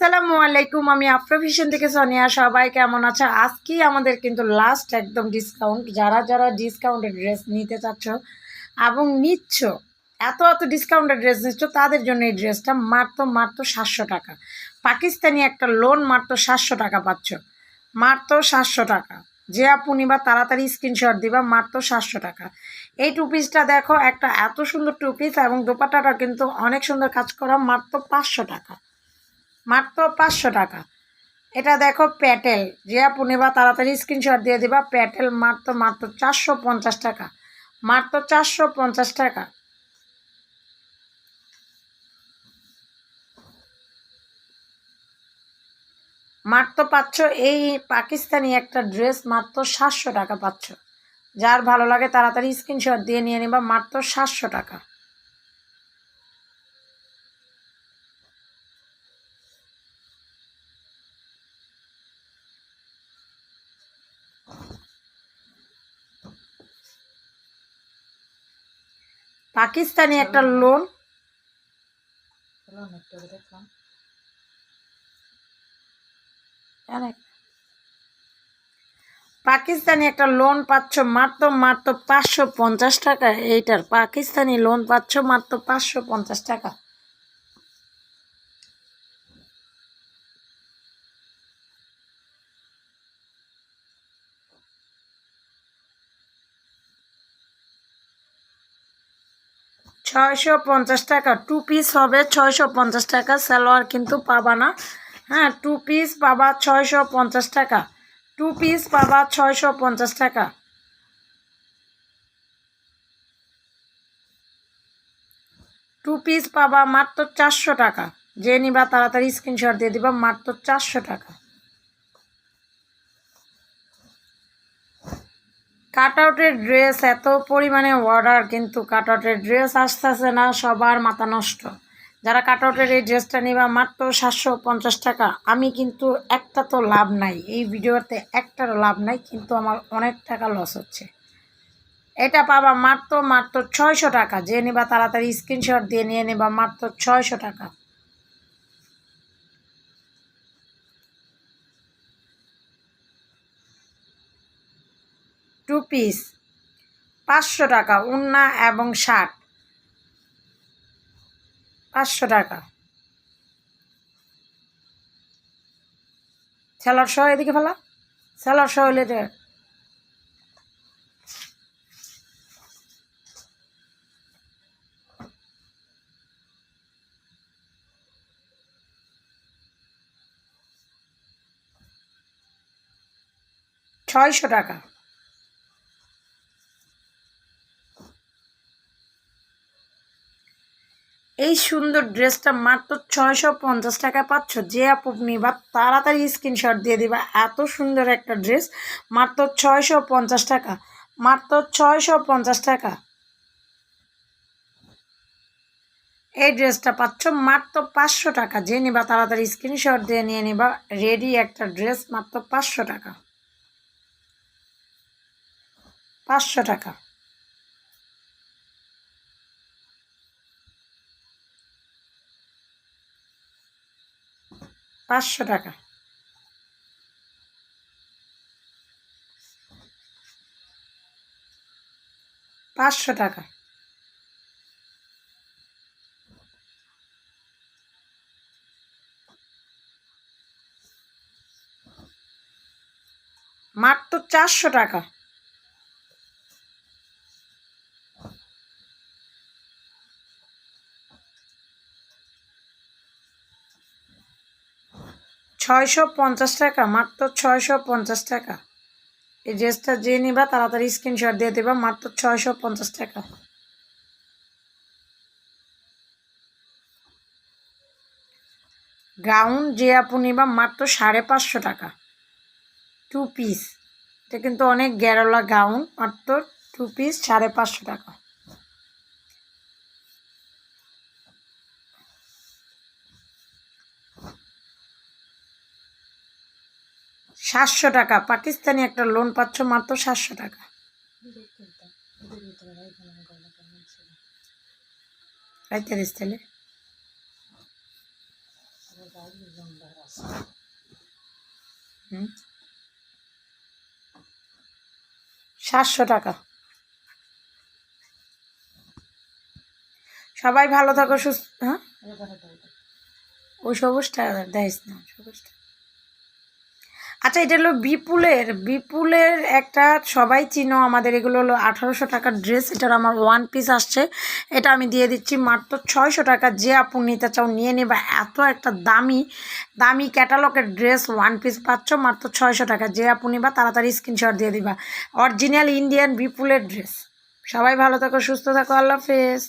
আসসালামু আলাইকুম, আমি আফ্রোভিশন থেকে সোনিয়া সবাই কেমন আছে? আজকে আমাদের কিন্তু লাস্ট একদম ডিসকাউন্ট যারা যারা ডিসকাউন্টের ড্রেস নিতে চাচ্ছ এবং নিচ্ছ, এত এত ডিসকাউন্টের ড্রেস নিচ্ছ, তাদের জন্য এই ড্রেসটা মাত্র মাত্র সাতশো টাকা। পাকিস্তানি একটা লোন মাত্র সাতশো টাকা পাচ্ছ। মাত্র সাতশো টাকা। যে আপু নিবা, তাড়াতাড়ি স্ক্রিনশট দিবা, মাত্র সাতশো টাকা। এই টু পিসটা দেখো, একটা এত সুন্দর টু পিস এবং দোপাট্টাটা কিন্তু অনেক সুন্দর কাজ করা, মাত্র পাঁচশো টাকা। মাত্র পাঁচশো টাকা। এটা দেখো প্যাটেল। যে আপু নেবা তাড়াতাড়ি স্ক্রিনশট দিয়ে দিবা, প্যাটেল মাত্র মাত্র চারশো পঞ্চাশ টাকা। মাত্র চারশো পঞ্চাশ টাকা। মাত্র পাচ্ছ এই পাকিস্তানি একটা ড্রেস, মাত্র সাতশো টাকা পাচ্ছ। যার ভালো লাগে তাড়াতাড়ি স্ক্রিনশট দিয়ে নিয়ে নিবা, মাত্র সাতশো টাকা। পাকিস্তানি একটা লোন। পাকিস্তানি একটা লোন পাচ্ছ মাত্র মাত্র পাঁচশো পঞ্চাশ টাকা। এইটার পাকিস্তানি লোন পাচ্ছ মাত্র পাঁচশো পঞ্চাশ টাকা। ছয়শো পঞ্চাশ টাকা। টু পিস হবে ছয়শো পঞ্চাশ টাকা, সালোয়ার কিন্তু পাবা না। হ্যাঁ টু পিস পাবা ছয়শো পঞ্চাশ টাকা। টু পিস পাবা ছয়শো পঞ্চাশ টাকা। টু পিস পাবা মাত্র চারশো টাকা। যে নিবা তাড়াতাড়ি স্ক্রিনশট দিয়ে দিবা, মাত্র চারশো টাকা। কাট আউটের ড্রেস, এত পরিমাণে অর্ডার কিন্তু কাট আউটের ড্রেস আসতেছে না, সবার মাথা নষ্ট। যারা কাটআউটের এই ড্রেসটা নিবা মাত্র সাতশো পঞ্চাশ টাকা। আমি কিন্তু একটা তো লাভ নাই, এই ভিডিওতে একটারও লাভ নাই, কিন্তু আমার অনেক টাকা লস হচ্ছে। এটা পাবা মাত্র মাত্র ছয়শো টাকা। যে নিবা তাড়াতাড়ি স্ক্রিনশট দিয়ে নিয়ে নেবা মাত্র ছয়শো টাকা। টু পিস পাঁচশো টাকা, উন্না এবং শার্ট পাঁচশো টাকা। স্যালাড সহ এদিকে ফেলা। স্যালাড সহ হলে ছয়শো টাকা। এই সুন্দর ড্রেসটা মাত্র ছয়শো পঞ্চাশ টাকা পাচ্ছ। যে আপু নিবা, তাড়াতাড়ি স্ক্রিনশট দিয়ে দিবা। এত সুন্দর একটা ড্রেস। মাত্র ছয়শো পঞ্চাশ টাকা। মাত্র ছয়শো পঞ্চাশ টাকা। এই ড্রেসটা পাচ্ছ মাত্র পাঁচশো টাকা। যে নিবা, তাড়াতাড়ি স্ক্রিনশট দিয়ে নিয়ে নিবা। রেডি একটা ড্রেস মাত্র পাঁচশো টাকা। পাঁচশো টাকা। পাঁচশো টাকা। পাঁচশো টাকা। মাত্র চারশো টাকা। ছয়শো পঞ্চাশ টাকা, মাত্র ছয়শো পঞ্চাশ টাকা। এই ড্রেসটা যে নিবা তাড়াতাড়ি স্ক্রিনশট দিয়ে দেবা, মাত্র ছয়শো পঞ্চাশ টাকা। গাউন যে আপু নিবা, মাত্র সাড়ে পাঁচশো টাকা। টু পিস এটা কিন্তু অনেক গ্যারোলা গাউন, মাত্র টু পিস সাড়ে পাঁচশো টাকা। সাতশো টাকা। পাকিস্তানি একটা লোন পাচ্ছ মাত্র সাতশো টাকা। সাতশো টাকা। সবাই ভালো থাকো, সুস্থ হ্যাঁ? ওই সবুজটা দেখিস না, সবুজটা। আচ্ছা এটা হলো বিপুলের বিপুলের একটা, সবাই চিনো আমাদের, এগুলো হলো আঠারোশো টাকার ড্রেস এটার আমার ওয়ান পিস আসছে। এটা আমি দিয়ে দিচ্ছি মাত্র ছয়শো টাকা। যে আপু নিতে চাও, নিয়ে নেবা। এত একটা দামি দামি ক্যাটালগের ড্রেস ওয়ান পিস পাচ্ছ মাত্র ছয়শো টাকা। যে আপু নিবা, তাড়াতাড়ি স্ক্রিনশট দিয়ে দিবা। অরিজিনাল ইন্ডিয়ান বিপুলের ড্রেস সবাই ভালো থাকো, সুস্থ থাকো, আল্লাহ হাফেজ।